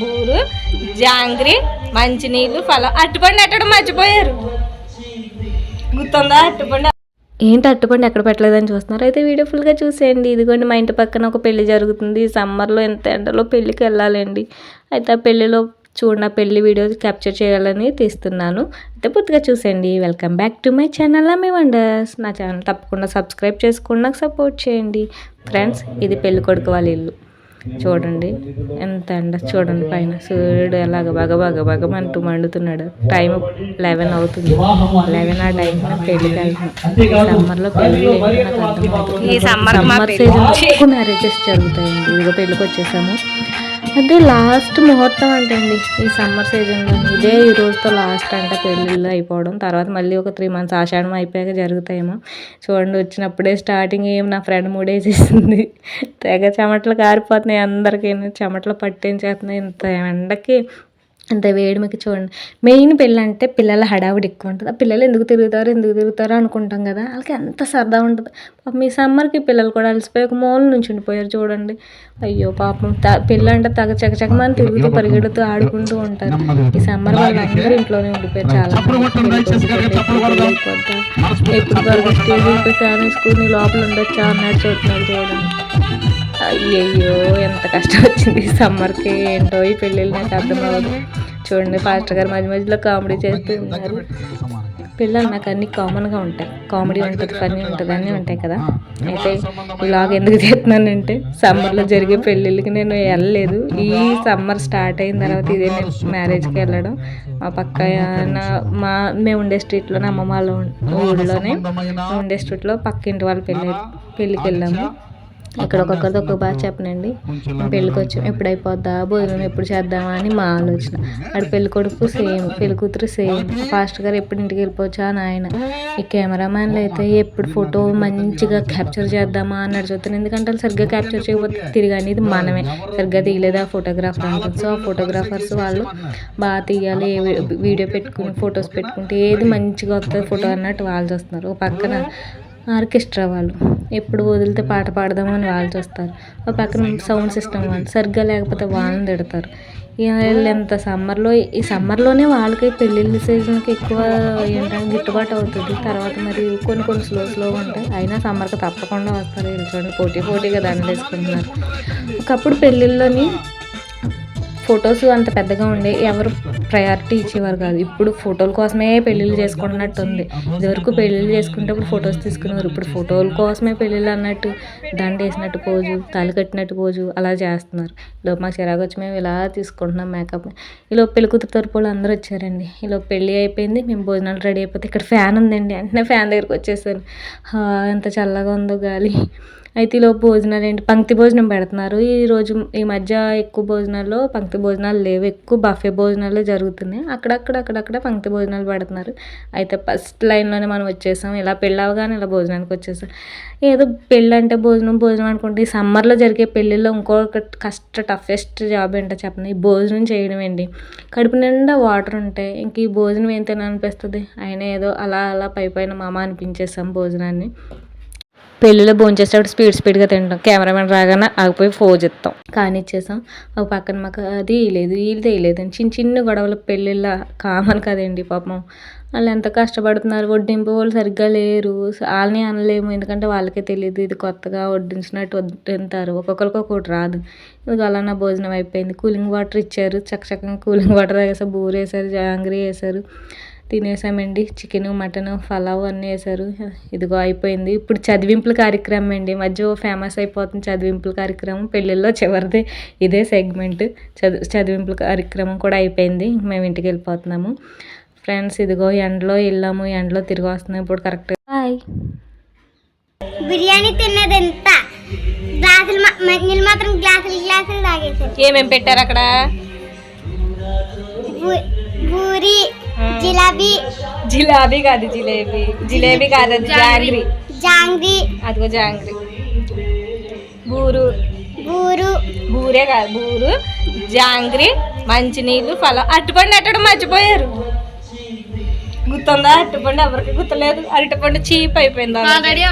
బూరు జాంగ్రీ మంచినీళ్ళు ఫలం. అట్టుపండు అట్టడం మర్చిపోయారు? గుర్తుందా? అట్టుపండు ఏంటి అట్టుపండి ఎక్కడ పెట్టలేదని చూస్తున్నారు? అయితే వీడియో ఫుల్గా చూసేయండి. ఇదిగోండి మా ఇంటి పక్కన ఒక పెళ్ళి జరుగుతుంది. సమ్మర్లో ఎంత ఎండలో పెళ్ళికి వెళ్ళాలండి. అయితే ఆ పెళ్ళిలో చూడండి పెళ్ళి వీడియో క్యాప్చర్ చేయాలని తీస్తున్నాను. అయితే పూర్తిగా చూసేయండి. Welcome back to my channel me wonders. నా ఛానల్ తప్పకుండా సబ్స్క్రైబ్ చేసుకుని నాకు సపోర్ట్ చేయండి. ఫ్రెండ్స్ ఇది పెళ్ళి కొడుకు వాళ్ళ ఇల్లు. చూడండి. ఎంత ఎండ చూడండి పైన. సూర్యుడు ఎలాగ బాగా బాగా బాగా మంటూ మండుతున్నాడు. టైం లెవెన్ అవుతుంది. లెవెన్ ఆ టైం పెళ్ళికి వెళ్తున్నాం. సమ్మర్లో పెళ్ళి నాకు సమ్మర్ పెళ్ళి సీజన్ ఎక్కువ మ్యారేజెస్ జరుగుతాయండి. ఇదిగో పెళ్ళికి వచ్చేసాము. అంటే లాస్ట్ ముహూర్తం అంటే అండి ఈ సమ్మర్ సీజన్లో ఇదే ఈ రోజుతో లాస్ట్ అంట పెళ్ళిళ్ళు అయిపోవడం. తర్వాత మళ్ళీ ఒక త్రీ మంత్స్ ఆషాఢం అయిపోయాక జరుగుతాయేమో. చూడండి వచ్చినప్పుడే స్టార్టింగ్ ఏం నా ఫ్రెండ్ మూడేసేసింది. తెగ చెమటలు కారిపోతున్నాయి అందరికీ. చెమటలు పట్టించేస్తున్నాయి. ఇంత ఎండకి ఇంత వేడిమికి చూడండి. మెయిన్ పెళ్ళి అంటే పిల్లల హడావుడి ఎక్కువ ఉంటుంది ఆ పిల్లలు ఎందుకు తిరుగుతారు ఎందుకు తిరుగుతారు అనుకుంటాం కదా వాళ్ళకి ఎంత సరదా ఉంటుంది. పాపం ఈ సమ్మర్కి పిల్లలు కూడా అలసిపోయి ఒక మూల నుంచి ఉండిపోయారు చూడండి. అయ్యో పాపం త పిల్ల అంటే తగ చకచకమని తిరుగుతూ పరిగెడుతూ ఆడుకుంటూ ఉంటారు. ఈ సమ్మర్ వాళ్ళందరూ ఇంట్లోనే ఉండిపోయారు చాలా. ఎప్పుడు త్వరగా స్టేజ్ ఫ్యాన్ వేసుకుని లోపల ఉండొచ్చా అన్నట్టు చూస్తున్నారు చూడండి. అయ్యయ్యో ఎంత కష్టం వచ్చింది ఈ సమ్మర్కి. ఏంటో ఈ పెళ్ళిళ్ళు నాకు అర్థం అవ్వదు. చూడండి పాస్టర్ గారు మధ్య మధ్యలో కామెడీ చేస్తూ ఉన్నారు. పిల్లలు నాకు అన్ని కామన్గా ఉంటాయి. కామెడీ ఉంటుంది ఫన్నీ ఉంటుంది అన్నీ ఉంటాయి కదా. అయితే ఇలాగ ఎందుకు చేస్తున్నానంటే సమ్మర్లో జరిగే పెళ్ళిళ్ళకి నేను వెళ్ళలేదు. ఈ సమ్మర్ స్టార్ట్ అయిన తర్వాత ఇదే నేను మ్యారేజ్కి వెళ్ళడం. మా పక్క మా మేము ఉండే స్ట్రీట్లోనే అమ్మమ్మ వాళ్ళ ఊళ్ళోనే ఉండే స్ట్రీట్లో పక్కింటి వాళ్ళ పెళ్ళి పెళ్ళికి వెళ్ళాము. ఇక్కడ ఒక్కొక్కరిది ఒక్కొక్క బాగా చెప్పనండి. పెళ్ళికి వచ్చాం ఎప్పుడు అయిపోద్దా భోజనం ఎప్పుడు చేద్దామా అని మా ఆలోచన. అక్కడ పెళ్ళి కొడుకు సేమ్ పెళ్ళి కూతురు సేమ్. ఫాస్ట్ గారు ఎప్పుడు ఇంటికి వెళ్ళిపోవచ్చా అని ఆయన. ఈ కెమెరామ్యాన్లు అయితే ఎప్పుడు ఫోటో మంచిగా క్యాప్చర్ చేద్దామా అన్నట్టు చూస్తాను ఎందుకంటే వాళ్ళు సరిగ్గా క్యాప్చర్ చేయకపోతే తిరిగి అనేది మనమే. సరిగ్గా తీయలేదు ఆ ఫోటోగ్రాఫర్ అంటుంది సో ఆ ఫోటోగ్రాఫర్స్ వాళ్ళు బాగా తీయాలి వీడియో పెట్టుకుని ఫొటోస్ పెట్టుకుంటే ఏది మంచిగా వస్తుంది ఫోటో అన్నట్టు వాళ్ళు చూస్తున్నారు. పక్కన ఆర్కెస్ట్రా వాళ్ళు. ఎప్పుడు వదిలితే పాట పాడదామని వాళ్ళు చూస్తారు. ఒక పక్కన సౌండ్ సిస్టమ్ వాళ్ళు సరిగ్గా లేకపోతే వాళ్ళని తిడతారు. ఇక ఎంత సమ్మర్లో ఈ సమ్మర్లోనే వాళ్ళకి పెళ్ళిళ్ళ సీజన్కి ఎక్కువ ఏంటంటే గిట్టుబాటు అవుతుంది. తర్వాత మరి కొన్ని కొన్ని స్లో స్లోగా ఉంటాయి. అయినా సమ్మర్కి తప్పకుండా వస్తారు వీళ్ళు చూడండి. పోటీ పోటీగా దండలు వేసుకుంటున్నారు. ఒకప్పుడు పెళ్ళిళ్ళలోని ఫొటోస్ అంత పెద్దగా ఉండే ఎవరు ప్రయారిటీ ఇచ్చేవారు కాదు. ఇప్పుడు ఫోటోల కోసమే పెళ్ళిళ్ళు చేసుకుంటున్నట్టు ఉంది ఇదివరకు పెళ్ళిళ్ళు చేసుకుంటప్పుడు ఫొటోస్ తీసుకునేవారు. ఇప్పుడు ఫోటోల కోసమే పెళ్ళిళ్ళు అన్నట్టు దండ వేసినట్టు పోజు తాళి కట్టినట్టు పోజు అలా చేస్తున్నారు. ఇలా మాకు చిరాకు వచ్చి మేము ఇలా తీసుకుంటున్నాం మేకప్. ఇలా పెళ్ళి కూతురు తరపు వాళ్ళు అందరూ వచ్చారండి. ఇలా పెళ్ళి అయిపోయింది. మేము భోజనాలు రెడీ అయిపోతే ఇక్కడ ఫ్యాన్ ఉందండి. వెంటనే ఫ్యాన్ దగ్గరికి వచ్చేసాను. ఎంత చల్లగా ఉందో గాలి. అయితే ఈలోపు భోజనాలు ఏంటి? పంక్తి భోజనం పెడుతున్నారు. ఈ రోజు ఈ మధ్య ఎక్కువ భోజనాల్లో పంక్తి భోజనాలు లేవు. ఎక్కువ బఫే భోజనాలు జరుగుతున్నాయి. అక్కడక్కడ అక్కడక్కడ పంక్తి భోజనాలు పెడుతున్నారు. అయితే ఫస్ట్ లైన్లోనే మనం వచ్చేసాం. ఇలా పెళ్ళి కానీ ఇలా భోజనానికి వచ్చేసాం. ఏదో పెళ్ళి అంటే భోజనం భోజనం అనుకుంటే ఈ సమ్మర్లో జరిగే పెళ్ళిళ్ళలో ఇంకొక కష్ట టఫెస్ట్ జాబ్ ఏంటో చెప్పండి ఈ భోజనం చేయడం ఏంటి? కడుపు నిండా వాటర్ ఉంటాయి. ఇంక ఈ భోజనం ఏం తినాలనిపిస్తుంది? అయినా ఏదో అలా అలా పై పైన మామ అనిపించేసాం భోజనాన్ని. పెళ్ళిలో భోంచేసేటప్పుడు స్పీడ్ స్పీడ్గా తింటాం. కెమెరామెన్ రాగానే ఆగిపోయి ఫోజ్ ఇస్తాం కానీ ఇచ్చేసాం. ఒక పక్కన మాకు అది లేదు వీళ్ళు అని చిన్న చిన్న గొడవలు పెళ్ళిళ్ళ కామన్ కదండి పాపం. వాళ్ళు ఎంత కష్టపడుతున్నారు వడ్డింపు వాళ్ళు సరిగ్గా లేరు. వాళ్ళని అనలేము. ఎందుకంటే వాళ్ళకే తెలియదు ఇది కొత్తగా వడ్డించినట్టు వడ్డింటారు ఒక్కొక్కరికి ఒక్కొక్కటి రాదు. ఇది అలా నా భోజనం అయిపోయింది. కూలింగ్ వాటర్ ఇచ్చారు. చక్కచక్కగా కూలింగ్ వాటర్ వేసారు బూర వేసారు. జాంగ్రీ వేసారు. తినేసామండి. చికెన్ మటన్ పలావ్ అన్నీ వేసారు. ఇదిగో అయిపోయింది. ఇప్పుడు చదివింపుల కార్యక్రమం అండి. మధ్య ఫేమస్ అయిపోతుంది చదివింపుల కార్యక్రమం. పెళ్ళిళ్ళలో చివరిది ఇదే సెగ్మెంట్. చదువు చదివింపుల కార్యక్రమం కూడా అయిపోయింది. మేము ఇంటికి వెళ్ళిపోతున్నాము. ఫ్రెండ్స్ ఇదిగో ఎండలో వెళ్ళాము. ఎండలో తిరిగి వస్తున్నాం. ఇప్పుడు కరెక్ట్ బిర్యానీ తిన్నది ఎంత? గ్లాసులు మాత్రం గ్లాసులు గ్లాసులు తాగేశారు ఏమేమి పెట్టారు అక్కడ? పూరి జిలాబీ. జిలాబీ కాదు జిలేబీ. జిలేబీ కాదు అది జాంగ్రీ. జాంగ్రీ. అదిగో జాంగ్రీ. బూరు. బూరు. బూరే కాదు బూరు. జాంగ్రీ మంచినీళ్ళు ఫలం. అట్టుపండు ఎట్టడం మర్చిపోయారు. గుర్తుందా అట్టుపండు ఎవరికి గుర్తులేదు. అరటిపండు చీప్ అయిపోయింది ఆల్రెడీ